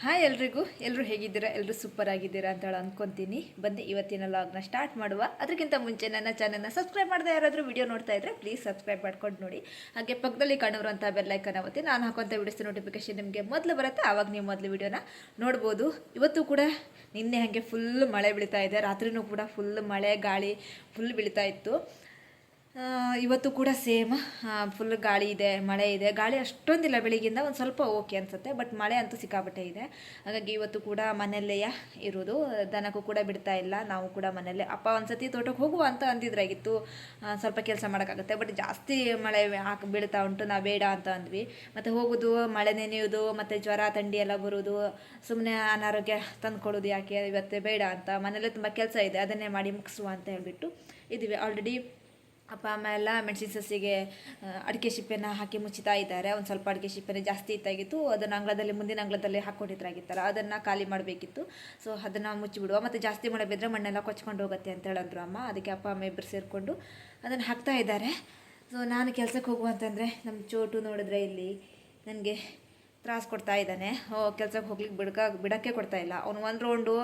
Hi ಎಲ್ರಿಗೂ. ಎಲ್ಲರೂ ಹೇಗಿದ್ದೀರಾ? ಎಲ್ಲರೂ ಸೂಪರ್ ಆಗಿದ್ದೀರಾ ಅಂತ ಹೇಳಿ ಅಂದ್ಕೊತೀನಿ ಬನ್ನಿ, ಇವತ್ತಿನ ಲಾಗ್ನ ಸ್ಟಾರ್ಟ್ ಮಾಡುವ. ಅದಕ್ಕಿಂತ ಮುಂಚೆ ನನ್ನ ಚಾನಲ್ನ ಸಬ್ಸ್ಕ್ರೈಬ್ ಮಾಡದೆ ಯಾರಾದರೂ ವಿಡಿಯೋ ನೋಡ್ತಾ ಇದ್ರೆ ಪ್ಲೀಸ್ ಸಬ್ಸ್ಕ್ರೈಬ್ ಮಾಡ್ಕೊಂಡು ನೋಡಿ. ಹಾಗೆ ಪಕ್ಕದಲ್ಲಿ ಕಾಣಿರುವಂಥ ಬೆಲ್ಲೈಕನ್ ಅವತ್ತಿ. ನಾನು ಹಾಕುವಂಥ ವಿಡಿಯೋಸ್ ನೋಟಿಫಿಕೇಶನ್ ನಿಮಗೆ ಮೊದಲು ಬರುತ್ತೆ, ಆವಾಗ ನೀವು ಮೊದಲು ವಿಡಿಯೋನ ನೋಡ್ಬೋದು. ಇವತ್ತು ಕೂಡ ನಿನ್ನೆ ಹಾಗೆ ಫುಲ್ ಮಳೆ ಬೀಳ್ತಾ ಇದೆ. ರಾತ್ರಿನೂ ಕೂಡ ಫುಲ್ ಮಳೆ, ಗಾಳಿ ಫುಲ್ ಬೀಳ್ತಾ ಇತ್ತು. ಇವತ್ತು ಕೂಡ ಸೇಮ್. ಫುಲ್ ಗಾಳಿ ಇದೆ, ಮಳೆ ಇದೆ. ಗಾಳಿ ಅಷ್ಟೊಂದಿಲ್ಲ ಬೆಳಿಗ್ಗಿಂದ ಒಂದು ಸ್ವಲ್ಪ ಓಕೆ ಅನಿಸುತ್ತೆ ಬಟ್ ಮಳೆ ಅಂತೂ ಸಿಕ್ಕಾಪಟ್ಟೆ ಇದೆ. ಹಾಗಾಗಿ ಇವತ್ತು ಕೂಡ ಮನೆಯಲ್ಲೇ ಇರೋದು ದನಕ್ಕೂ ಕೂಡ ಬಿಡ್ತಾ ಇಲ್ಲ. ನಾವು ಕೂಡ ಮನೆಯಲ್ಲೇ, ಅಪ್ಪ ಒಂದ್ಸತಿ ತೋಟಕ್ಕೆ ಹೋಗುವ ಅಂತ ಅಂದಿದ್ರಾಗಿತ್ತು ಸ್ವಲ್ಪ ಕೆಲಸ ಮಾಡೋಕ್ಕಾಗುತ್ತೆ. ಬಟ್ ಜಾಸ್ತಿ ಮಳೆ ಹಾಕಿ, ಬೀಳ್ತಾ ಉಂಟು. ನಾವು ಬೇಡ ಅಂತ ಅಂದ್ವಿ. ಮತ್ತು ಹೋಗೋದು, ಮಳೆ ನೆನೆಯೋದು, ಮತ್ತು ಜ್ವರ, ಥಂಡಿ ಎಲ್ಲ ಬರೋದು ಸುಮ್ಮನೆ ಅನಾರೋಗ್ಯ ತಂದುಕೊಡೋದು ಯಾಕೆ? ಇವತ್ತೇ ಬೇಡ ಅಂತ. ಮನೆಯಲ್ಲೇ ತುಂಬ ಕೆಲಸ ಇದೆ. ಅದನ್ನೇ ಮಾಡಿ ಮುಗಿಸುವ ಅಂತ ಹೇಳಿಬಿಟ್ಟು ಇದ್ದೀವಿ. ಆಲ್ರೆಡಿ ಅಪ್ಪ, ಅಮ್ಮ ಎಲ್ಲ ಮೆಣಸಿನ ಸಸಿಗೆ ಅಡಿಕೆ ಸಿಪ್ಪೆನ ಹಾಕಿ ಮುಚ್ಚುತ್ತಾ ಇದ್ದಾರೆ. ಒಂದು ಸ್ವಲ್ಪ ಅಡಿಕೆ ಸಿಪ್ಪೆನೇ ಜಾಸ್ತಿ ಇತ್ತಾಗಿತ್ತು ಅದನ್ನು ಅಂಗಳದಲ್ಲಿ, ಮುಂದಿನ ಅಂಗಳದಲ್ಲಿ ಹಾಕ್ಕೊಂಡಿದ್ರಾಗಿತ್ತಲ್ಲ ಅದನ್ನು ಖಾಲಿ ಮಾಡಬೇಕಿತ್ತು. ಸೊ ಅದನ್ನು ಮುಚ್ಚಿಬಿಡುವ. ಮತ್ತು ಜಾಸ್ತಿ ಮಳೆ ಬಿದ್ದರೆ ಮಣ್ಣೆಲ್ಲ ಕೊಚ್ಕೊಂಡು ಹೋಗುತ್ತೆ ಅಂತ ಹೇಳಂದ್ರು ಅಮ್ಮ. ಅದಕ್ಕೆ ಅಪ್ಪ, ಅಮ್ಮ ಇಬ್ಬರು ಸೇರಿಕೊಂಡು ಅದನ್ನು ಹಾಕ್ತಾ ಇದ್ದಾರೆ. ಸೊ ನಾನು ಕೆಲಸಕ್ಕೆ ಹೋಗುವಂತಂದರೆ ನಮ್ಮ ಚೋಟು ನೋಡಿದ್ರೆ ಇಲ್ಲಿ ನನಗೆ ತ್ರಾಸು ಕೊಡ್ತಾ ಇದ್ದಾನೆ. ಓ, ಕೆಲ್ಸಕ್ಕೆ ಹೋಗ್ಲಿಕ್ಕೆ ಬಿಡ್ಕ, ಬಿಡೋಕ್ಕೆ ಕೊಡ್ತಾ ಇಲ್ಲ. ಅವನು ಒಂದು ರೌಂಡು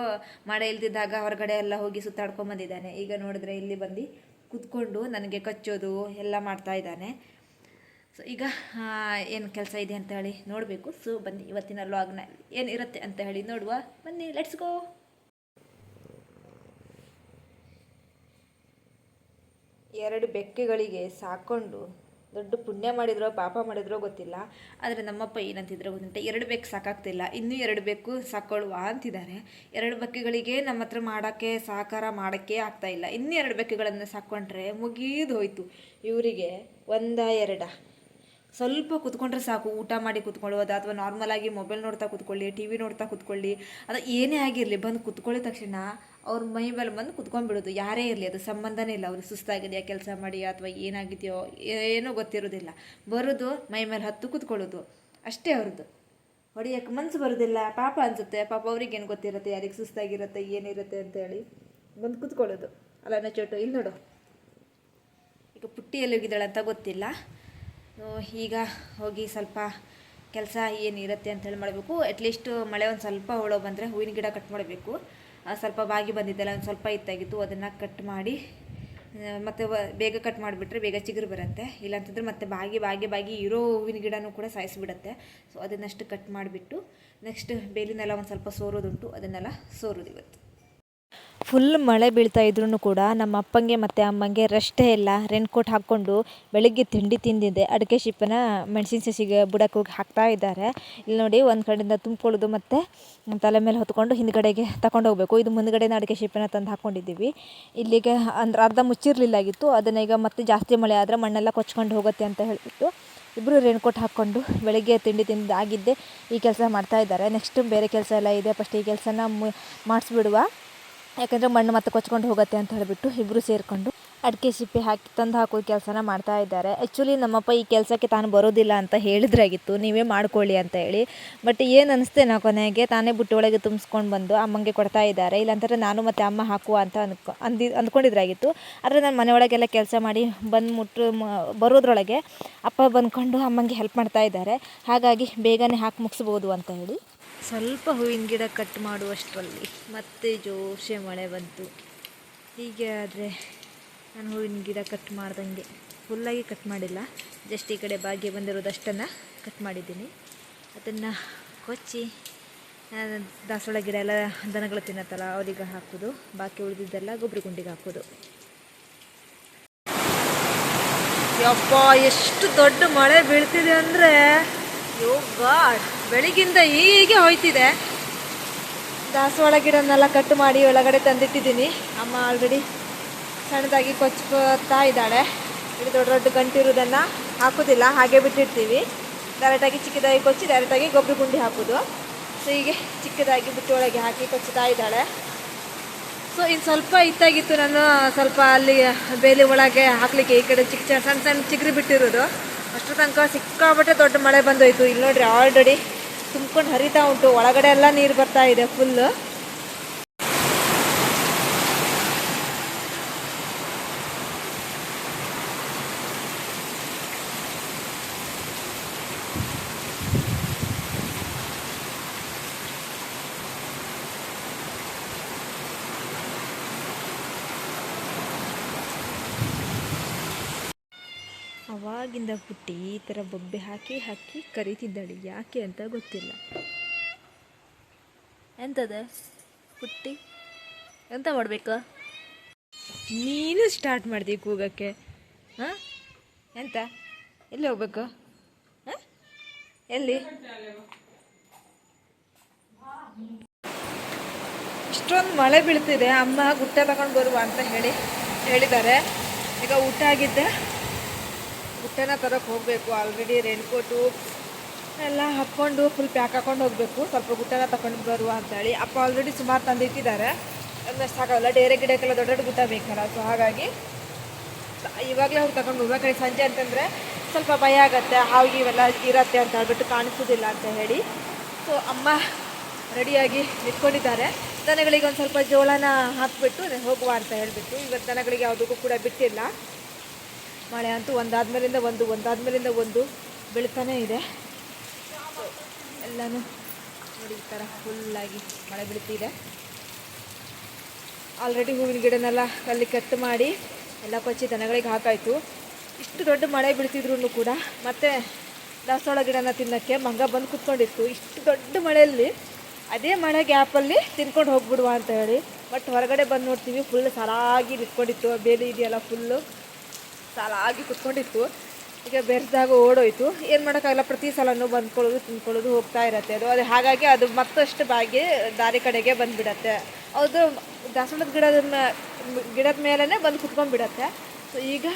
ಮಳೆ ಇಲ್ದಿದ್ದಾಗ ಹೊರಗಡೆ ಎಲ್ಲ ಹೋಗಿ ಸುತ್ತಾಡ್ಕೊಂಬಂದಿದ್ದಾನೆ ಈಗ ನೋಡಿದ್ರೆ ಇಲ್ಲಿ ಬಂದು ಕೂತ್ಕೊಂಡು ನನಗೆ ಕಚ್ಚೋದು ಎಲ್ಲ ಮಾಡ್ತಾ ಇದ್ದಾನೆ. ಸೊ ಈಗ ಏನು ಕೆಲಸ ಇದೆ ಅಂತ ಹೇಳಿ ನೋಡಬೇಕು. ಸೊ ಬನ್ನಿ, ಇವತ್ತಿನ ಲಾಗ್ನ ಏನಿರುತ್ತೆ ಅಂತ ಹೇಳಿ ನೋಡುವ. ಬನ್ನಿ ಲೆಟ್ಸ್ ಗೋ ಎರಡು ಬೆಕ್ಕೆಗಳಿಗೆ ಸಾಕೊಂಡು ದೊಡ್ಡ ಪುಣ್ಯ ಮಾಡಿದ್ರೋ, ಪಾಪ ಮಾಡಿದ್ರೋ ಗೊತ್ತಿಲ್ಲ. ಆದರೆ ನಮ್ಮಪ್ಪ ಏನಂತಿದ್ರು ಗೊತ್ತಂತೆ ಎರಡು ಬೇಕು ಸಾಕಾಗ್ತಿಲ್ಲ. ಇನ್ನೂ ಎರಡು ಬೇಕು ಸಾಕೊಳ್ಳುವ ಅಂತಿದ್ದಾರೆ. ಎರಡು ಬೆಕ್ಕುಗಳಿಗೆ ನಮ್ಮ ಹತ್ರ ಮಾಡೋಕ್ಕೆ, ಸಹಕಾರ ಮಾಡೋಕ್ಕೆ ಆಗ್ತಾ ಇಲ್ಲ. ಇನ್ನೂ ಎರಡು ಬೆಕ್ಕುಗಳನ್ನು ಸಾಕೊಂಡ್ರೆ ಮುಗಿದು ಹೋಯಿತು. ಇವರಿಗೆ ಒಂದ, ಎರಡ. ಸ್ವಲ್ಪ ಕುತ್ಕೊಂಡ್ರೆ ಸಾಕು. ಊಟ ಮಾಡಿ ಕುತ್ಕೊಳ್ಳೋದು ಅಥವಾ ನಾರ್ಮಲ್ ಆಗಿ ಮೊಬೈಲ್ ನೋಡ್ತಾ ಕುತ್ಕೊಳ್ಳಿ ಟಿ ವಿ ನೋಡ್ತಾ ಕುತ್ಕೊಳ್ಳಿ. ಅದು ಏನೇ ಆಗಿರಲಿ ಬಂದು ಕುತ್ಕೊಳ್ಳಿದ ತಕ್ಷಣ ಅವ್ರ ಮೈ ಮೇಲೆ ಬಂದು ಕುತ್ಕೊಂಡ್ಬಿಡೋದು. ಯಾರೇ ಇರಲಿ, ಅದು ಸಂಬಂಧನೇ ಇಲ್ಲ. ಅವ್ರಿಗೆ ಸುಸ್ತಾಗಿದೆಯಾ, ಕೆಲಸ ಮಾಡಿ ಅಥವಾ ಏನಾಗಿದೆಯೋ ಏನೂ ಗೊತ್ತಿರೋದಿಲ್ಲ. ಬರೋದು, ಮೈ ಮೇಲೆ ಹತ್ತು ಕುತ್ಕೊಳ್ಳೋದು. ಅಷ್ಟೇ ಅವ್ರದ್ದು. ಹೊಡಿಯೋಕ್ಕೆ ಮನಸ್ಸು ಬರೋದಿಲ್ಲ. ಪಾಪ ಅನಿಸುತ್ತೆ. ಪಾಪ ಅವ್ರಿಗೇನು ಗೊತ್ತಿರುತ್ತೆ? ಯಾರಿಗೆ ಸುಸ್ತಾಗಿರುತ್ತೆ, ಏನಿರುತ್ತೆ ಅಂತೇಳಿ ಬಂದು ಕುತ್ಕೊಳ್ಳೋದು. ಅಲ್ಲ ಚೋಟು ಇಲ್ಲಿ ನೋಡು. ಈಗ ಪುಟ್ಟಿ ಎಲ್ಲಿ ಹೋಗಿದ್ದಾಳೆ ಅಂತ ಗೊತ್ತಿಲ್ಲ. ಈಗ ಹೋಗಿ ಸ್ವಲ್ಪ ಕೆಲಸ ಏನಿರುತ್ತೆ ಅಂತೇಳಿ ಮಾಡಬೇಕು. ಅಟ್ಲೀಸ್ಟ್ ಮಳೆ ಒಂದು ಸ್ವಲ್ಪ ಹೊಳೋ ಬಂದರೆ ಹೂವಿನ ಗಿಡ ಕಟ್ ಮಾಡಬೇಕು. ಸ್ವಲ್ಪ ಬಾಗಿ ಬಂದಿದ್ದೆಲ್ಲ ಒಂದು ಸ್ವಲ್ಪ ಇತ್ತಾಗಿತ್ತು, ಅದನ್ನು ಕಟ್ ಮಾಡಿ ಮತ್ತು ಬೇಗ ಕಟ್ ಮಾಡಿಬಿಟ್ರೆ ಬೇಗ ಚಿಗುರು ಬರುತ್ತೆ. ಇಲ್ಲಾಂತಂದರೆ ಮತ್ತೆ ಬಾಗಿ ಬಾಗಿ ಬಾಗಿ ಇರೋ ಹೂವಿನ ಗಿಡನೂ ಕೂಡ ಸಾಯಿಸಿಬಿಡುತ್ತೆ. ಸೊ ಅದನ್ನಷ್ಟು ಕಟ್ ಮಾಡಿಬಿಟ್ಟು ನೆಕ್ಸ್ಟ್ ಬೇಲಿನೆಲ್ಲ ಒಂದು ಸ್ವಲ್ಪ ಸೋರೋದುಂಟು, ಅದನ್ನೆಲ್ಲ ಸೋರೋದು ಇವತ್ತು. ಫುಲ್ ಮಳೆ ಬೀಳ್ತಾ ಇದ್ರೂ ಕೂಡ ನಮ್ಮ ಅಪ್ಪಂಗೆ ಮತ್ತು ಅಮ್ಮಂಗೆ ರೆಸ್ಟೇ ಇಲ್ಲ ರೆನ್ ಕೋಟ್ ಹಾಕ್ಕೊಂಡು ಬೆಳಗ್ಗೆ ತಿಂಡಿ ತಿಂದಿದ್ದೆ. ಅಡಿಕೆ ಶಿಪ್ಪನ ಮೆಣಸಿನ ಸಸಿಗೆ ಬುಡಕ್ಕೆ ಹೋಗಿ ಹಾಕ್ತಾ ಇದ್ದಾರೆ. ಇಲ್ಲಿ ನೋಡಿ ಒಂದು ಕಡೆಯಿಂದ ತುಂಬ್ಕೊಳ್ಳೋದು ಮತ್ತು ತಲೆ ಮೇಲೆ ಹೊತ್ಕೊಂಡು ಹಿಂದ್ಗಡೆಗೆ ತಗೊಂಡು ಹೋಗಬೇಕು. ಇದು ಮುಂದ್ಗಡೆನ ಅಡಿಕೆ ಶಿಪ್ಪನ್ನು ತಂದು ಹಾಕ್ಕೊಂಡಿದ್ದೀವಿ ಇಲ್ಲಿಗೆ ಅಂದ್ರೆ ಅರ್ಧ ಮುಚ್ಚಿರಲಿಲ್ಲಾಗಿತ್ತು. ಅದನ್ನ ಈಗ ಮತ್ತೆ ಜಾಸ್ತಿ ಮಳೆ ಆದರೆ ಮಣ್ಣೆಲ್ಲ ಕೊಚ್ಕೊಂಡು ಹೋಗುತ್ತೆ ಅಂತ ಹೇಳಿಬಿಟ್ಟು ಇಬ್ಬರು ರೇನ್ಕೋಟ್ ಹಾಕ್ಕೊಂಡು ಬೆಳಗ್ಗೆ ತಿಂಡಿ ತಿಂದು ಆಗಿದ್ದೆ ಈ ಕೆಲಸ ಮಾಡ್ತಾ ಇದ್ದಾರೆ. ನೆಕ್ಸ್ಟ್ ಬೇರೆ ಕೆಲಸ ಎಲ್ಲ ಇದೆ. ಫಸ್ಟ್ ಈ ಕೆಲಸನ ಮಾಡಿಸ್ಬಿಡುವ. ಯಾಕಂದರೆ ಮಣ್ಣು ಮತ್ತೆ ಕೊಚ್ಕೊಂಡು ಹೋಗುತ್ತೆ ಅಂತ ಹೇಳಿಬಿಟ್ಟು ಇಬ್ಬರು ಸೇರಿಕೊಂಡು ಅಡಿಕೆ ಸಿಪ್ಪೆ ಹಾಕಿ ತಂದು ಹಾಕೋ ಕೆಲಸನ ಮಾಡ್ತಾ ಇದ್ದಾರೆ. ಆ್ಯಕ್ಚುಲಿ ನಮ್ಮಪ್ಪ ಈ ಕೆಲಸಕ್ಕೆ ತಾನು ಬರೋದಿಲ್ಲ ಅಂತ ಹೇಳಿದ್ರಾಗಿತ್ತು. ನೀವೇ ಮಾಡ್ಕೊಳ್ಳಿ ಅಂತ ಹೇಳಿ. ಬಟ್ ಏನು ಅನಿಸ್ತೆ ನಾ ಕೊನೆಗೆ? ತಾನೇ ಬುಟ್ಟಿ ಒಳಗೆ ತುಂಬಿಸ್ಕೊಂಡು ಬಂದು ಅಮ್ಮಂಗೆ ಕೊಡ್ತಾ ಇದ್ದಾರೆ. ಇಲ್ಲಾಂದರೆ ನಾನು ಮತ್ತು ಅಮ್ಮ ಹಾಕುವ ಅಂತ ಅನ್ಕೊ, ಅಂದಿ, ಅಂದ್ಕೊಂಡಿದ್ರಾಗಿತ್ತು. ಆದರೆ ನಾನು ಮನೆಯೊಳಗೆಲ್ಲ ಕೆಲಸ ಮಾಡಿ ಬಂದು ಮುಟ್ಟು ಬರೋದ್ರೊಳಗೆ ಅಪ್ಪ ಬಂದ್ಕೊಂಡು ಅಮ್ಮಂಗೆ ಹೆಲ್ಪ್ ಮಾಡ್ತಾ ಇದ್ದಾರೆ. ಹಾಗಾಗಿ ಬೇಗನೆ ಹಾಕಿ ಮುಗಿಸ್ಬೋದು ಅಂತ ಹೇಳಿ. ಸ್ವಲ್ಪ ಹೂವಿನ ಗಿಡ ಕಟ್ ಮಾಡುವಷ್ಟರಲ್ಲಿ ಮತ್ತೆ ಜೋಶೆ ಮಳೆ ಬಂತು. ಹೀಗೆ ಆದರೆ ನಾನು ಹೂವಿನ ಗಿಡ ಕಟ್ ಮಾಡ್ದಂಗೆ. ಫುಲ್ಲಾಗಿ ಕಟ್ ಮಾಡಿಲ್ಲ. ಜಸ್ಟ್ ಈ ಕಡೆ ಬಾಗಿ ಬಂದಿರೋದಷ್ಟನ್ನು ಕಟ್ ಮಾಡಿದ್ದೀನಿ. ಅದನ್ನು ಕೊಚ್ಚಿ ದಾಸವಾಳ ಗಿಡ ಎಲ್ಲ ದನಗಳು ತಿನ್ನತ್ತಲ್ಲ, ಅವರಿಗೆ ಹಾಕೋದು. ಬಾಕಿ ಉಳಿದಿದ್ದೆಲ್ಲ ಗೊಬ್ಬರ ಗುಂಡಿಗೆ ಹಾಕೋದು. ಯಪ್ಪ, ಎಷ್ಟು ದೊಡ್ಡ ಮಳೆ ಬೀಳ್ತಿದೆ ಅಂದರೆ ಯೋಗ ಬೆಳಿಗ್ಗಿಂದ ಹೀಗೆ ಹೋಯ್ತಿದೆ. ದಾಸವಾಳ ಗಿಡನೆಲ್ಲ ಕಟ್ ಮಾಡಿ ಒಳಗಡೆ ತಂದಿಟ್ಟಿದ್ದೀನಿ. ಅಮ್ಮ ಆಲ್ರೆಡಿ ಸಣ್ಣದಾಗಿ ಕೊಚ್ಕೋತಾ ಇದ್ದಾಳೆ. ಇಲ್ಲಿ ದೊಡ್ಡ ದೊಡ್ಡ ಗಂಟಿರೋದನ್ನು ಹಾಕೋದಿಲ್ಲ ಹಾಗೆ ಬಿಟ್ಟಿರ್ತೀವಿ. ಡೈರೆಕ್ಟಾಗಿ ಚಿಕ್ಕದಾಗಿ ಕೊಚ್ಚಿ ಡೈರೆಕ್ಟಾಗಿ ಗೊಬ್ಬರ ಗುಂಡಿ ಹಾಕೋದು ಸೊ ಹೀಗೆ ಚಿಕ್ಕದಾಗಿ ಬಿಟ್ಟು ಒಳಗೆ ಹಾಕಿ ಕೊಚ್ಚುತ್ತಾ ಇದ್ದಾಳೆ. ಸೊ ಇನ್ನು ಸ್ವಲ್ಪ ಇತ್ತಾಗಿತ್ತು ನಾನು ಸ್ವಲ್ಪ ಅಲ್ಲಿ ಬೇಲಿ ಒಳಗೆ ಹಾಕ್ಲಿಕ್ಕೆ. ಈ ಕಡೆ ಚಿಕ್ಕ ಸಣ್ಣ ಸಣ್ಣ ಚಿಗುರಿ ಬಿಟ್ಟಿರೋದು ಅಷ್ಟರ ತನಕ ಸಿಕ್ಕಾಪಟ್ಟೆ ದೊಡ್ಡ ಮಳೆ ಬಂದೋಯ್ತು. ಇಲ್ಲಿ ನೋಡ್ರಿ ಆಲ್ರೆಡಿ ತುಂಬ್ಕೊಂಡು ಹರಿತಾ ಉಂಟು. ಒಳಗಡೆ ಎಲ್ಲ ನೀರು ಬರ್ತಾ ಇದೆ ಫುಲ್ಲು ಅವಾಗಿಂದ ಪುಟ್ಟಿ ಈ ಥರ ಬೊಬ್ಬೆ ಹಾಕಿ ಹಾಕಿ ಕರಿತಿದ್ದಾಳೆ. ಯಾಕೆ ಅಂತ ಗೊತ್ತಿಲ್ಲ. ಎಂತದ ಪುಟ್ಟಿ? ಎಂತ ಮಾಡಬೇಕು? ನೀನು ಸ್ಟಾರ್ಟ್ ಮಾಡಿದೆ ಕೂಗಕ್ಕೆ. ಹಾಂ? ಎಂತ? ಎಲ್ಲಿ ಹೋಗ್ಬೇಕು? ಹಾಂ? ಎಲ್ಲಿ? ಇಷ್ಟೊಂದು ಮಳೆ ಬೀಳ್ತಿದೆ. ಅಮ್ಮ ಗುಟ್ಟ ತಗೊಂಡು ಬರುವ ಅಂತ ಹೇಳಿ ಹೇಳಿದ್ದಾರೆ. ಈಗ ಊಟ ಆಗಿದ್ದೆ? ಗುಟ್ಟನ ತರಕ್ಕೆ ಹೋಗಬೇಕು. ಆಲ್ರೆಡಿ ರೇನ್ಕೋಟು ಎಲ್ಲ ಹಾಕ್ಕೊಂಡು ಫುಲ್ ಪ್ಯಾಕ್ ಹಾಕೊಂಡು ಹೋಗಬೇಕು. ಸ್ವಲ್ಪ ಗುಟ್ಟನ ತಗೊಂಡು ಬರುವ ಅಂತೇಳಿ. ಅಪ್ಪ ಆಲ್ರೆಡಿ ಸುಮಾರು ತಂದಿಟ್ಟಿದ್ದಾರೆ. ಅದನ್ನಷ್ಟು ಆಗೋಲ್ಲ ಡೇರೆ ಗಿಡಕ್ಕೆಲ್ಲ ದೊಡ್ಡ ದೊಡ್ಡ ಗುಟ್ಟ ಬೇಕಲ್ಲ. ಸೊ ಹಾಗಾಗಿ ಇವಾಗಲೇ ಹೋಗಿ ತಗೊಂಡು ಹೋಗ್ಬೇಕು. ಸಂಜೆ ಅಂತಂದರೆ ಸ್ವಲ್ಪ ಭಯ ಆಗುತ್ತೆ. ಹಾವಿಗೆ ಇವೆಲ್ಲ ಇರತ್ತೆ ಅಂತ ಹೇಳ್ಬಿಟ್ಟು ಕಾಣಿಸೋದಿಲ್ಲ ಅಂತ ಹೇಳಿ. ಸೊ ಅಮ್ಮ ರೆಡಿಯಾಗಿ ನಿಂತ್ಕೊಂಡಿದ್ದಾರೆ. ದನಗಳಿಗೆ ಒಂದು ಸ್ವಲ್ಪ ಜೋಳನ ಹಾಕಿಬಿಟ್ಟು ಹೋಗುವ ಅಂತ ಹೇಳಿಬಿಟ್ಟು ಇವತ್ತು ದನಗಳಿಗೆ ಯಾವುದಕ್ಕೂ ಕೂಡ ಬಿಟ್ಟಿಲ್ಲ. ಮಳೆ ಅಂತೂ ಒಂದಾದ ಮೇಲಿಂದ ಒಂದು ಒಂದಾದ ಮೇಲಿಂದ ಒಂದು ಬೀಳ್ತಾನೇ ಇದೆ. ಎಲ್ಲನೂ ನೋಡಿ ಈ ಥರ ಫುಲ್ಲಾಗಿ ಮಳೆ ಬೀಳ್ತಿದೆ. ಆಲ್ರೆಡಿ ಹೂವಿನ ಗಿಡನೆಲ್ಲ ಅಲ್ಲಿ ಕಟ್ ಮಾಡಿ ಎಲ್ಲ ಕೊಚ್ಚಿ ದನಗಳಿಗೆ ಹಾಕಾಯಿತು. ಇಷ್ಟು ದೊಡ್ಡ ಮಳೆ ಬೀಳ್ತಿದ್ರು ಕೂಡ ಮತ್ತೆ ದಾಸವಾಳ ಗಿಡನ ತಿನ್ನೋಕ್ಕೆ ಮಂಗ ಬಂದು ಕುತ್ಕೊಂಡಿತ್ತು. ಇಷ್ಟು ದೊಡ್ಡ ಮಳೆಯಲ್ಲಿ ಅದೇ ಮಳೆ ಗ್ಯಾಪಲ್ಲಿ ತಿನ್ಕೊಂಡು ಹೋಗ್ಬಿಡುವ ಅಂತ ಹೇಳಿ. ಬಟ್ ಹೊರಗಡೆ ಬಂದು ನೋಡ್ತೀವಿ ಫುಲ್ ಸರಾಗಿ ನಿಂತ್ಕೊಂಡಿತ್ತು ಬೇಲಿ ಇದೆಯಲ್ಲ ಫುಲ್ಲು ಸಾಲಾಗಿ ಕುತ್ಕೊಂಡಿತ್ತು. ಈಗ ಬೆರೆದಾಗ ಓಡೋಯ್ತು. ಏನು ಮಾಡೋಕ್ಕಾಗಲ್ಲ, ಪ್ರತಿ ಸಲನೂ ಬಂದ್ಕೊಳ್ಳೋದು ತಿಂದ್ಕೊಳ್ಳೋದು ಹೋಗ್ತಾ ಇರತ್ತೆ ಅದು. ಅದು ಹಾಗಾಗಿ ಅದು ಮತ್ತಷ್ಟು ಬಾಗಿ ದಾರಿ ಕಡೆಗೆ ಬಂದುಬಿಡತ್ತೆ. ಅದು ದಾಸವಾಳದ ಗಿಡದ ಗಿಡದ ಮೇಲೇ ಬಂದು ಕುತ್ಕೊಂಡ್ಬಿಡತ್ತೆ. ಸೊ ಈಗ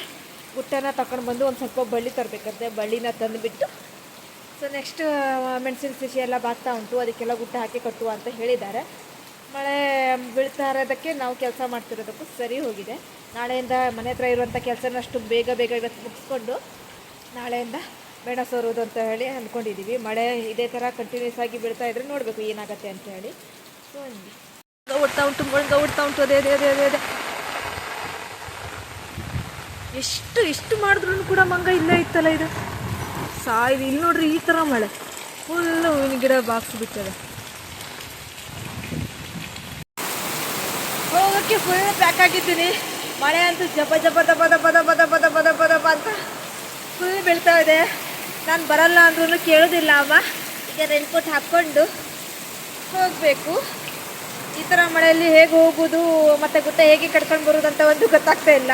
ಗುಟ್ಟನ ತಕೊಂಡು ಬಂದು ಒಂದು ಸ್ವಲ್ಪ ಬಳ್ಳಿ ತರಬೇಕಂತೆ. ಬಳ್ಳಿನ ತಂದುಬಿಟ್ಟು ಸೊ ನೆಕ್ಸ್ಟ್ ಮೆಣಸಿನ ಸಸಿ ಎಲ್ಲ ಬಾಗ್ತಾ ಉಂಟು. ಅದಕ್ಕೆಲ್ಲ ಗುಟ್ಟ ಹಾಕಿ ಕಟ್ಟುವ ಅಂತ ಹೇಳಿದ್ದಾರೆ. ಮಳೆ ಬೀಳ್ತಾ ಇರೋದಕ್ಕೆ ನಾವು ಕೆಲಸ ಮಾಡ್ತಿರೋದಕ್ಕೂ ಸರಿ ಹೋಗಿದೆ. ನಾಳೆಯಿಂದ ಮನೆ ಹತ್ರ ಇರುವಂಥ ಕೆಲಸನ ಅಷ್ಟು ಬೇಗ ಬೇಗ ಇವತ್ತು ಮುಗಿಸ್ಕೊಂಡು ನಾಳೆಯಿಂದ ಬೇಡ ಸೋರೋದು ಅಂತ ಹೇಳಿ ಅಂದ್ಕೊಂಡಿದ್ದೀವಿ ಮಳೆ ಇದೇ ಥರ ಕಂಟಿನ್ಯೂಸ್ ಆಗಿ ಬೀಳ್ತಾ ಇದ್ರೆ ನೋಡಬೇಕು ಏನಾಗುತ್ತೆ ಅಂತ ಹೇಳಿ. ಸೊ ಓಡ್ತಾ ಉಂಟು ಮುಳ್ಗ ಓಡ್ತಾ ಉಂಟು, ಅದೇ ಅದೇ ಅದೇ ಅದೇ ಅದೇ. ಎಷ್ಟು ಎಷ್ಟು ಮಾಡಿದ್ರು ಕೂಡ ಮಂಗ ಇಲ್ಲೇ ಇತ್ತಲ್ಲ ಇದು. ಸಾಯ್ದು, ಇಲ್ಲಿ ನೋಡ್ರಿ ಈ ಥರ ಮಳೆ. ಫುಲ್ಲು ಹೂವಿನ ಗಿಡ ಬಾಕ್ಸ್ ಬಿಟ್ಟದೆ. ಹೋಗೋಕ್ಕೆ ಫುಲ್ ಪ್ಯಾಕ್ ಆಗಿದ್ದೀನಿ ಮಳೆ ಅಂತೂ ಜಪ ಜಪ ದಪ ದಪ ದಪ ದಪ ದಪ ದಪ ದಪ ಅಂತ ಫುಲ್ ಬೀಳ್ತಾ ಇದೆ. ನಾನು ಬರಲ್ಲ ಅಂದ್ರೂ ಕೇಳೋದಿಲ್ಲ ಅಮ್ಮ. ಈಗ ರೆನ್ಕೋಟ್ ಹಾಕ್ಕೊಂಡು ಹೋಗಬೇಕು. ಈ ಥರ ಮಳೆಯಲ್ಲಿ ಹೇಗೆ ಹೋಗೋದು, ಮತ್ತು ಗುಟ್ಟ ಹೇಗೆ ಕಟ್ಕೊಂಡು ಬರೋದು ಅಂತ ಒಂದು ಗೊತ್ತಾಗ್ತಾ ಇಲ್ಲ.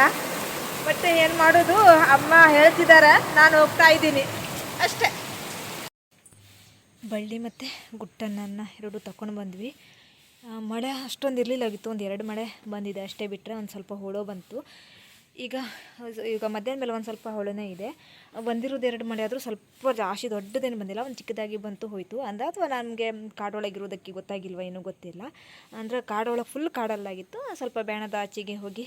ಬಟ್ ಏನು ಮಾಡೋದು? ಅಮ್ಮ ಹೇಳ್ತಿದ್ದಾರೆ ನಾನು ಹೋಗ್ತಾ ಇದ್ದೀನಿ. ಅಷ್ಟೇ. ಬಳ್ಳಿ ಮತ್ತು ಗುಟ್ಟನನ್ನು ಎರಡು ತಗೊಂಡು ಬಂದ್ವಿ. ಮಳೆ ಅಷ್ಟೊಂದು ಇರಲಿಲ್ಲಾಗಿತ್ತು, ಒಂದು ಎರಡು ಮಳೆ ಬಂದಿದೆ ಅಷ್ಟೇ ಬಿಟ್ಟರೆ ಒಂದು ಸ್ವಲ್ಪ ಹೋಳೋ ಬಂತು. ಈಗ ಈಗ ಮಧ್ಯಾಹ್ನ ಮೇಲೆ ಒಂದು ಸ್ವಲ್ಪ ಹೊಳನೇ ಇದೆ. ಬಂದಿರೋದು ಎರಡು ಮಳೆ ಆದರೂ ಸ್ವಲ್ಪ ಜಾಸ್ತಿ ದೊಡ್ಡದೇನು ಬಂದಿಲ್ಲ, ಒಂದು ಚಿಕ್ಕದಾಗಿ ಬಂತು ಹೋಯಿತು. ಅಂದ ಅಥವಾ ನನಗೆ ಕಾಡೊಳಗಿರೋದಕ್ಕೆ ಗೊತ್ತಾಗಿಲ್ವ ಏನೂ ಗೊತ್ತಿಲ್ಲ. ಅಂದರೆ ಕಾಡೊಳಗೆ ಫುಲ್ ಕಾಡಲ್ಲಾಗಿತ್ತು. ಸ್ವಲ್ಪ ಬೇಣದ ಆಚೆಗೆ ಹೋಗಿ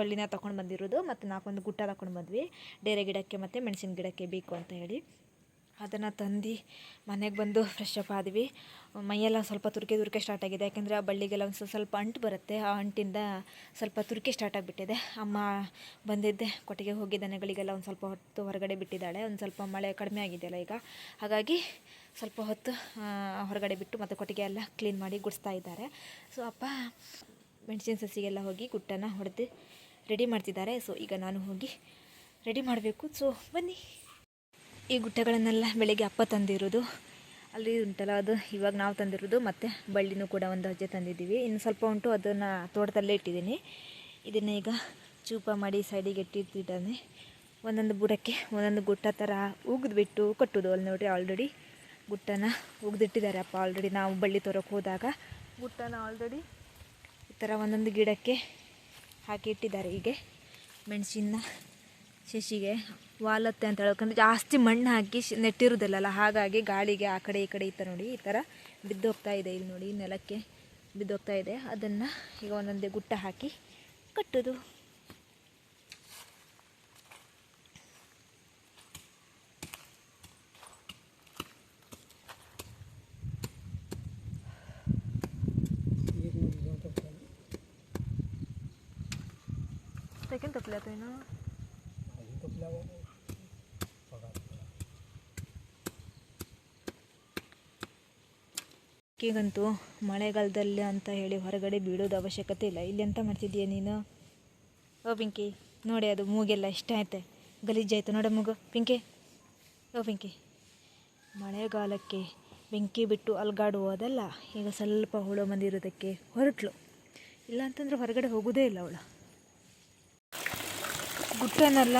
ಬಳ್ಳಿನ ತೊಗೊಂಡು ಬಂದಿರೋದು, ಮತ್ತು ನಾಲ್ಕೊಂದು ಗುಟ್ಟ ತಗೊಂಡು ಬಂದ್ವಿ. ಡೇರೆ ಗಿಡಕ್ಕೆ ಮತ್ತು ಮೆಣಸಿನ ಗಿಡಕ್ಕೆ ಬೇಕು ಅಂತ ಹೇಳಿ. ಅದನ್ನು ತಂದು ಮನೆಗೆ ಬಂದು ಫ್ರೆಶ್ ಅಪ್ ಆದ್ವಿ. ಮೈಯೆಲ್ಲ ಸ್ವಲ್ಪ ತುರ್ಕೆ ತುರ್ಕೆ ಸ್ಟಾರ್ಟ್ ಆಗಿದೆ. ಯಾಕೆಂದರೆ ಆ ಬಳ್ಳಿಗೆಲ್ಲ ಒಂದು ಸ್ವಲ್ಪ ಅಂಟು ಬರುತ್ತೆ. ಆ ಅಂಟಿಂದ ಸ್ವಲ್ಪ ತುರಿಕೆ ಸ್ಟಾರ್ಟ್ ಆಗಿಬಿಟ್ಟಿದೆ. ಅಮ್ಮ ಬಂದಿದ್ದೆ. ಕೊಟ್ಟಿಗೆ ಹೋಗಿ ದನಗಳಿಗೆಲ್ಲ ಒಂದು ಸ್ವಲ್ಪ ಹೊತ್ತು ಹೊರಗಡೆ ಬಿಟ್ಟಿದ್ದಾಳೆ. ಒಂದು ಸ್ವಲ್ಪ ಮಳೆ ಕಡಿಮೆ ಆಗಿದೆಯಲ್ಲ ಈಗ. ಹಾಗಾಗಿ ಸ್ವಲ್ಪ ಹೊತ್ತು ಹೊರಗಡೆ ಬಿಟ್ಟು ಮತ್ತು ಕೊಟ್ಟಿಗೆ ಎಲ್ಲ ಕ್ಲೀನ್ ಮಾಡಿ ಗುಡಿಸ್ತಾ ಇದ್ದಾರೆ. ಸೊ ಅಪ್ಪ ಮೆಣಸಿನ ಸಸಿಗೆಲ್ಲ ಹೋಗಿ ಗುಟ್ಟನ್ನು ಹೊಡೆದು ರೆಡಿ ಮಾಡ್ತಿದ್ದಾರೆ. ಸೊ ಈಗ ನಾನು ಹೋಗಿ ರೆಡಿ ಮಾಡಬೇಕು. ಸೊ ಬನ್ನಿ. ಈ ಗುಟ್ಟೆಗಳನ್ನೆಲ್ಲ ಬೆಳಿಗ್ಗೆ ಅಪ್ಪ ತಂದಿರೋದು. ಅಲ್ಲಿ ಉಂಟಲ್ಲ, ಅದು ಇವಾಗ ನಾವು ತಂದಿರೋದು, ಮತ್ತು ಬಳ್ಳಿನೂ ಕೂಡ ಒಂದು ಹಜ್ಜೆ ತಂದಿದ್ದೀವಿ. ಇನ್ನು ಸ್ವಲ್ಪ ಉಂಟು, ಅದನ್ನು ತೋಟದಲ್ಲೇ ಇಟ್ಟಿದ್ದೀನಿ. ಇದನ್ನು ಈಗ ಚೂಪ ಮಾಡಿ ಸೈಡಿಗೆ ಇಟ್ಟಿಟ್ಟಿದ್ದಾನೆ ಒಂದೊಂದು ಬುಡಕ್ಕೆ ಒಂದೊಂದು ಗುಟ್ಟ ಥರ ಉಗಿದ್ಬಿಟ್ಟು ಕಟ್ಟೋದು. ಅಲ್ಲಿ ನೋಡಿರಿ ಆಲ್ರೆಡಿ ಗುಟ್ಟನ ಉಗ್ದಿಟ್ಟಿದ್ದಾರೆ ಅಪ್ಪ. ಆಲ್ರೆಡಿ ನಾವು ಬಳ್ಳಿ ತರೋಕೆ ಹೋದಾಗ ಗುಟ್ಟನ ಆಲ್ರೆಡಿ ಈ ಥರ ಒಂದೊಂದು ಗಿಡಕ್ಕೆ ಹಾಕಿ ಇಟ್ಟಿದ್ದಾರೆ. ಹೀಗೆ ಮೆಣಸಿನ ಶಶಿಗೆ ವಾಲತ್ತೆ ಅಂತ ಹೇಳ್ಕೊಂಡು ಜಾಸ್ತಿ ಮಣ್ಣು ಹಾಕಿ ನೆಟ್ಟಿರೋದಿಲ್ಲಲ್ಲ, ಹಾಗಾಗಿ ಗಾಳಿಗೆ ಆ ಕಡೆ ಈ ಕಡೆ ಈ ಥರ ನೋಡಿ, ಈ ಥರ ಬಿದ್ದೋಗ್ತಾ ಇದೆ ಇಲ್ಲಿ ನೋಡಿ ನೆಲಕ್ಕೆ ಬಿದ್ದೋಗ್ತಾ ಇದೆ. ಅದನ್ನು ಈಗ ಒಂದೊಂದೇ ಗುಟ್ಟ ಹಾಕಿ ಕಟ್ಟೋದು. ಸೆಕೆಂಡ್ ತಪ್ಪಲೆ ಆಯ್ತು ಈಗಂತೂ ಮಳೆಗಾಲದಲ್ಲಿ ಅಂತ ಹೇಳಿ ಹೊರಗಡೆ ಬೀಳೋದು ಅವಶ್ಯಕತೆ ಇಲ್ಲ. ಇಲ್ಲಿ ಎಂತ ಮಾಡ್ತಿದ್ದೀಯ ನೀನು? ಓ ಪಿಂಕಿ, ನೋಡಿ ಅದು ಮೂಗೆಲ್ಲ ಇಷ್ಟ ಐತೆ ಗಲೀಜಾಯ್ತು ನೋಡ ಮೂಗು. ಪಿಂಕಿ, ಓ ಪಿಂಕಿ. ಮಳೆಗಾಲಕ್ಕೆ ಬೆಂಕಿ ಬಿಟ್ಟು ಅಲ್ಗಾಡುವುದಲ್ಲ ಈಗ ಸ್ವಲ್ಪ ಹುಳು ಬಂದಿರೋದಕ್ಕೆ ಹೊರಟ್ಲು. ಇಲ್ಲ ಅಂತಂದ್ರೆ ಹೊರಗಡೆ ಹೋಗೋದೇ ಇಲ್ಲ ಅವಳು. ಗುಟ್ಟನೆಲ್ಲ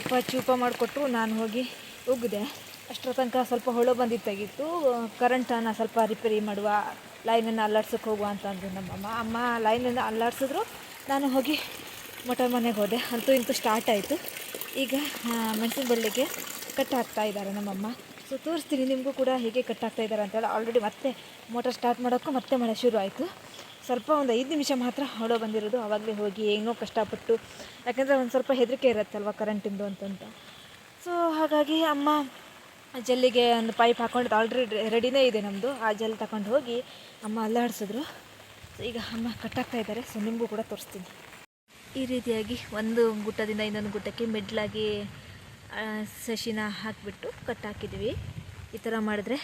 ಅಪ್ಪ ಚೂಪ ಮಾಡಿಕೊಟ್ಟು ನಾನು ಹೋಗಿ ಉಗ್ದೆ. ಅಷ್ಟರ ತನಕ ಸ್ವಲ್ಪ ಹೊಳೆ ಬಂದಿತ್ತಾಗಿತ್ತು ಕರೆಂಟನ್ನು ಸ್ವಲ್ಪ ರಿಪೇರಿ ಮಾಡುವ ಲೈನನ್ನು ಅಲ್ಲಾಡ್ಸೋಕೆ ಹೋಗುವ ಅಂತ ಅಂದರು ನಮ್ಮಮ್ಮ ಅಮ್ಮ. ಲೈನನ್ನು ಅಲ್ಲಾಡ್ಸಿದ್ರು. ನಾನು ಹೋಗಿ ಮೋಟರ್ ಮನೆಗೆ ಹೋದೆ. ಅಂತೂ ಇಂತೂ ಸ್ಟಾರ್ಟ್ ಆಯಿತು. ಈಗ ಮೆಣಸಿನ ಬಳ್ಳಿಗೆ ಕಟ್ ಹಾಕ್ತಾ ಇದ್ದಾರೆ ನಮ್ಮಮ್ಮ ಸೊ ತೋರಿಸ್ತೀನಿ ನಿಮಗೂ ಕೂಡ ಹೇಗೆ ಕಟ್ ಆಗ್ತಾ ಇದ್ದಾರೆ ಅಂತೇಳಿ ಆಲ್ರೆಡಿ ಮತ್ತೆ ಮೋಟರ್ ಸ್ಟಾರ್ಟ್ ಮಾಡೋಕ್ಕೂ ಮತ್ತೆ ಮಳೆ ಶುರು ಆಯಿತು. ಸ್ವಲ್ಪ ಒಂದು ಐದು ನಿಮಿಷ ಮಾತ್ರ ಹೊಳೆ ಬಂದಿರೋದು. ಆವಾಗಲೇ ಹೋಗಿ ಏನೋ ಕಷ್ಟಪಟ್ಟು. ಯಾಕಂದರೆ ಒಂದು ಸ್ವಲ್ಪ ಹೆದರಿಕೆ ಇರುತ್ತಲ್ವ ಕರೆಂಟಿಂದು ಅಂತಂತ. ಸೊ ಹಾಗಾಗಿ ಅಮ್ಮ ಜಲ್ಲಿಗೆ ಒಂದು ಪೈಪ್ ಹಾಕೊಂಡು ಆಲ್ರೆಡಿ ರೆಡಿನೇ ಇದೆ ನಮ್ಮದು ಆ ಜಲ್ ತಗೊಂಡು ಹೋಗಿ ಅಮ್ಮ ಅಲ್ಲಾಡಿಸಿದ್ರು. ಈಗ ಅಮ್ಮ ಕಟ್ಟಾಗ್ತಾ ಇದ್ದಾರೆ. ಸೊ ನಿಮಗೂ ಕೂಡ ತೋರಿಸ್ತೀನಿ. ಈ ರೀತಿಯಾಗಿ ಒಂದು ಗುಟ್ಟದಿಂದ ಇನ್ನೊಂದು ಗುಟ್ಟಕ್ಕೆ ಮಿಡ್ಲಾಗಿ ಸಸಿನ ಹಾಕಿಬಿಟ್ಟು ಕಟ್ ಹಾಕಿದ್ವಿ ಈ ಥರ ಮಾಡಿದ್ರೆ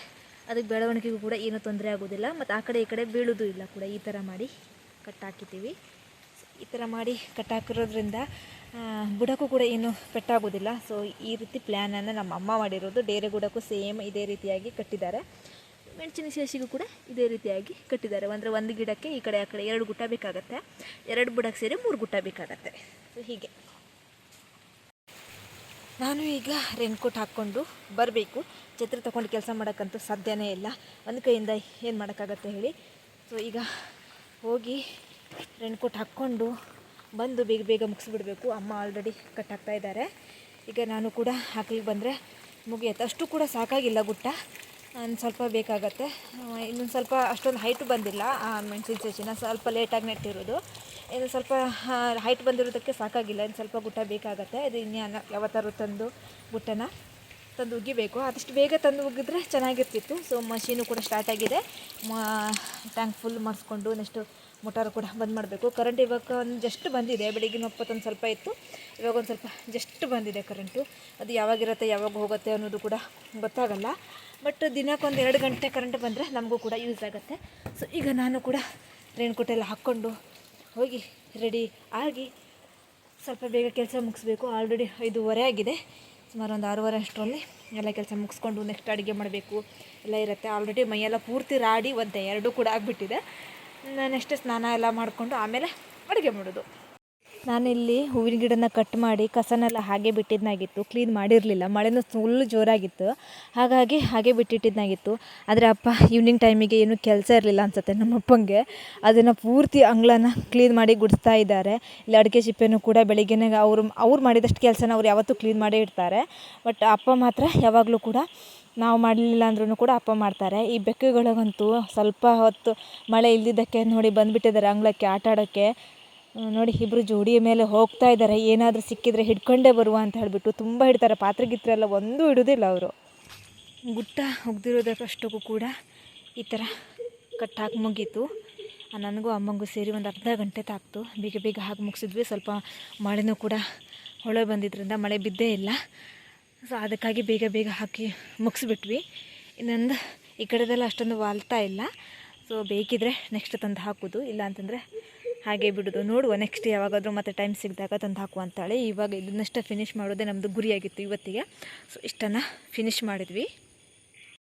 ಅದಕ್ಕೆ ಬೆಳವಣಿಗೆಗೂ ಕೂಡ ಏನೂ ತೊಂದರೆ ಆಗೋದಿಲ್ಲ. ಮತ್ತು ಆ ಕಡೆ ಈ ಕಡೆ ಬೀಳೋದು ಇಲ್ಲ ಕೂಡ. ಈ ಥರ ಮಾಡಿ ಕಟ್ ಹಾಕಿದ್ದೀವಿ ಈ ಥರ ಮಾಡಿ ಕಟ್ಟಾಕಿರೋದ್ರಿಂದ ಬುಡಕ್ಕೂ ಕೂಡ ಏನು ಪೆಟ್ಟಾಗೋದಿಲ್ಲ ಸೊ ಈ ರೀತಿ ಪ್ಲ್ಯಾನನ್ನು ನಮ್ಮ ಅಮ್ಮ ಮಾಡಿರೋದು. ಡೇರೆ ಗುಡಕ್ಕೂ ಸೇಮ್ ಇದೇ ರೀತಿಯಾಗಿ ಕಟ್ಟಿದ್ದಾರೆ. ಮೆಣಸಿನ ಶೇಷಿಗೂ ಕೂಡ ಇದೇ ರೀತಿಯಾಗಿ ಕಟ್ಟಿದ್ದಾರೆ. ಅಂದರೆ ಒಂದು ಗಿಡಕ್ಕೆ ಈ ಕಡೆ, ಆ ಕಡೆ ಎರಡು ಗುಟ್ಟ ಬೇಕಾಗತ್ತೆ. ಎರಡು ಬುಡಕ್ಕೆ ಸೇರಿ ಮೂರು ಗುಟ್ಟ ಬೇಕಾಗತ್ತೆ. ಸೊ ಹೀಗೆ. ನಾನು ಈಗ ರೇನ್ಕೋಟ್ ಹಾಕ್ಕೊಂಡು ಬರಬೇಕು. ಛತ್ರಿ ತಗೊಂಡು ಕೆಲಸ ಮಾಡೋಕ್ಕಂತೂ ಸಾಧ್ಯನೇ ಇಲ್ಲ. ಒಂದು ಕೈಯಿಂದ ಏನು ಮಾಡೋಕ್ಕಾಗತ್ತೆ ಹೇಳಿ. ಸೊ ಈಗ ಹೋಗಿ ರೇನ್ಕೋಟ್ ಹಾಕ್ಕೊಂಡು ಬಂದು ಬೇಗ ಬೇಗ ಮುಗಿಸ್ಬಿಡ್ಬೇಕು. ಅಮ್ಮ ಆಲ್ರೆಡಿ ಕಟ್ ಹಾಕ್ತಾ ಇದ್ದಾರೆ. ಈಗ ನಾನು ಕೂಡ ಹಾಕ್ಲಿಕ್ಕೆ ಬಂದರೆ ಮುಗಿಯುತ್ತೆ. ಅಷ್ಟು ಕೂಡ ಸಾಕಾಗಿಲ್ಲ ಗುಟ್ಟ. ಸ್ವಲ್ಪ ಬೇಕಾಗತ್ತೆ. ಇನ್ನೊಂದು ಸ್ವಲ್ಪ ಅಷ್ಟೊಂದು ಹೈಟ್ ಬಂದಿಲ್ಲ. ಆ ಮೆಣಸಿನ ಸಸಿನ ಸ್ವಲ್ಪ ಲೇಟಾಗಿ ನೆಟ್ಟಿರೋದು. ಇನ್ನು ಸ್ವಲ್ಪ ಹೈಟ್ ಬಂದಿರೋದಕ್ಕೆ ಸಾಕಾಗಿಲ್ಲ. ಇನ್ನು ಸ್ವಲ್ಪ ಗುಟ್ಟ ಬೇಕಾಗತ್ತೆ. ಇದು ಇನ್ಯಾನ ಯಾವತ್ತಾರು ತಂದು ಗುಟ್ಟನ ತಂದು ಉಗಿಬೇಕು. ಆದಷ್ಟು ಬೇಗ ತಂದು ಉಗಿದ್ರೆ ಚೆನ್ನಾಗಿರ್ತಿತ್ತು. ಸೊ ಮಷೀನು ಕೂಡ ಸ್ಟಾರ್ಟ್ ಆಗಿದೆ. ಟ್ಯಾಂಕ್ ಫುಲ್ ಮಾಡಿಸ್ಕೊಂಡು ನೆಕ್ಸ್ಟು ಮೋಟಾರ್ ಕೂಡ ಬಂದ್ ಮಾಡಬೇಕು. ಕರೆಂಟ್ ಇವಾಗ ಒಂದು ಜಸ್ಟ್ ಬಂದಿದೆ. ಬೆಳಿಗ್ಗೆ ಒಪ್ಪತ್ತೊಂದು ಸ್ವಲ್ಪ ಇತ್ತು. ಇವಾಗ ಒಂದು ಸ್ವಲ್ಪ ಜಸ್ಟ್ ಬಂದಿದೆ ಕರೆಂಟು ಅದು ಯಾವಾಗಿರುತ್ತೆ, ಯಾವಾಗ ಹೋಗುತ್ತೆ ಅನ್ನೋದು ಕೂಡ ಗೊತ್ತಾಗಲ್ಲ. ಬಟ್ ದಿನಕ್ಕೊಂದು ಎರಡು ಗಂಟೆ ಕರೆಂಟ್ ಬಂದರೆ ನಮಗೂ ಕೂಡ ಯೂಸ್ ಆಗುತ್ತೆ. ಸೊ ಈಗ ನಾನು ಕೂಡ ರೇನ್ಕೋಟ್ ಎಲ್ಲ ಹಾಕ್ಕೊಂಡು ಹೋಗಿ ರೆಡಿ ಆಗಿ ಸ್ವಲ್ಪ ಬೇಗ ಕೆಲಸ ಮುಗಿಸ್ಬೇಕು. ಆಲ್ರೆಡಿ ಐದೂವರೆ ಆಗಿದೆ. ಸುಮಾರು ಒಂದು ಆರೂವರೆ ಅಷ್ಟರಲ್ಲಿ ಎಲ್ಲ ಕೆಲಸ ಮುಗಿಸ್ಕೊಂಡು ನೆಕ್ಸ್ಟ್ ಅಡುಗೆ ಮಾಡಬೇಕು. ಎಲ್ಲ ಇರುತ್ತೆ. ಆಲ್ರೆಡಿ ಮೈಯೆಲ್ಲ ಪೂರ್ತಿ ರಾಡಿ ಒದ್ದೆ ಎರಡೂ ಕೂಡ ಆಗಿಬಿಟ್ಟಿದೆ. ನೆಕ್ಸ್ಟ್ ಸ್ನಾನ ಎಲ್ಲ ಮಾಡಿಕೊಂಡು ಆಮೇಲೆ ಅಡುಗೆ ಮಾಡೋದು. ನಾನಿಲ್ಲಿ ಹೂವಿನ ಗಿಡನ ಕಟ್ ಮಾಡಿ ಕಸನೆಲ್ಲ ಹಾಗೆ ಬಿಟ್ಟಿದ್ನಾಗಿತ್ತು. ಕ್ಲೀನ್ ಮಾಡಿರಲಿಲ್ಲ. ಮಳೆನೂ ಫುಲ್ ಜೋರಾಗಿತ್ತು. ಹಾಗಾಗಿ ಹಾಗೆ ಬಿಟ್ಟಿಟ್ಟಿದ್ನಾಗಿತ್ತು. ಆದರೆ ಅಪ್ಪ ಈವ್ನಿಂಗ್ ಟೈಮಿಗೆ ಏನೂ ಕೆಲಸ ಇರಲಿಲ್ಲ ಅನ್ಸುತ್ತೆ ನಮ್ಮ ಅಪ್ಪಂಗೆ ಅದನ್ನು ಪೂರ್ತಿ ಅಂಗಳನ ಕ್ಲೀನ್ ಮಾಡಿ ಗುಡಿಸ್ತಾ ಇದ್ದಾರೆ. ಇಲ್ಲಿ ಅಡಿಕೆ ಚಿಪ್ಪೆನೂ ಕೂಡ ಬೆಳಿಗ್ಗೆನೇ ಅವರು, ಅವ್ರು ಮಾಡಿದಷ್ಟು ಕೆಲಸನ ಅವ್ರು ಯಾವತ್ತೂ ಕ್ಲೀನ್ ಮಾಡೇ ಇಡ್ತಾರೆ. ಬಟ್ ಅಪ್ಪ ಮಾತ್ರ ಯಾವಾಗಲೂ ಕೂಡ ನಾವು ಮಾಡಲಿಲ್ಲ ಅಂದ್ರೂ ಕೂಡ ಅಪ್ಪ ಮಾಡ್ತಾರೆ. ಈ ಬೆಕ್ಕುಗಳಿಗಂತೂ ಸ್ವಲ್ಪ ಹೊತ್ತು ಮಳೆ ಇಲ್ಲದಿದ್ದಕ್ಕೆ ನೋಡಿ ಬಂದುಬಿಟ್ಟಿದ್ದಾರೆ ಅಂಗಳಕ್ಕೆ, ಆಟ ಆಡೋಕ್ಕೆ. ನೋಡಿ ಇಬ್ಬರು ಜೋಡಿಯ ಮೇಲೆ ಹೋಗ್ತಾ ಇದ್ದಾರೆ. ಏನಾದರೂ ಸಿಕ್ಕಿದರೆ ಹಿಡ್ಕೊಂಡೇ ಬರುವ ಅಂತ ಹೇಳಿಬಿಟ್ಟು ತುಂಬ ಹಿಡ್ತಾರೆ. ಪಾತ್ರೆ ಗಿತ್ರೆ ಎಲ್ಲ ಒಂದೂ ಇಡೋದಿಲ್ಲ ಅವರು. ಗುಟ್ಟ ಒಗ್ದಿರೋದಕ್ಕಷ್ಟಕ್ಕೂ ಕೂಡ ಈ ಥರ ಕಟ್ ಹಾಕಿ ಮುಗೀತು. ನನಗೂ ಅಮ್ಮಂಗೂ ಸೇರಿ ಒಂದು ಅರ್ಧ ಗಂಟೆ ತಾಕ್ತು ಬೇಗ ಬೇಗ ಹಾಕಿ ಮುಗಿಸಿದ್ವಿ. ಸ್ವಲ್ಪ ಮಳೆನೂ ಕೂಡ ಹೊಳೆ ಬಂದಿದ್ದರಿಂದ ಮಳೆ ಬಿದ್ದೇ ಇಲ್ಲ. ಸೊ ಅದಕ್ಕಾಗಿ ಬೇಗ ಬೇಗ ಹಾಕಿ ಮುಗಿಸ್ಬಿಟ್ವಿ. ಇನ್ನೊಂದು ಈ ಕಡೆದೆಲ್ಲ ಅಷ್ಟೊಂದು ವಾಲ್ತಾ ಇಲ್ಲ. ಸೊ ಬೇಕಿದ್ರೆ ನೆಕ್ಸ್ಟ್ ತಂದು ಹಾಕೋದು. ಇಲ್ಲ ಅಂತಂದರೆ ಹಾಗೆ ಬಿಡೋದು. ನೋಡುವ ನೆಕ್ಸ್ಟ್ ಯಾವಾಗಾದರೂ ಮತ್ತೆ ಟೈಮ್ ಸಿಕ್ಕಿದಾಗ ತಂದು ಹಾಕುವ ಅಂತಾಳೆ. ಇವಾಗ ಇದನ್ನಷ್ಟೇ ಫಿನಿಷ್ ಮಾಡೋದೇ ನಮ್ಮದು ಗುರಿಯಾಗಿತ್ತು ಇವತ್ತಿಗೆ. ಸೊ ಇಷ್ಟನ್ನು ಫಿನಿಷ್ ಮಾಡಿದ್ವಿ.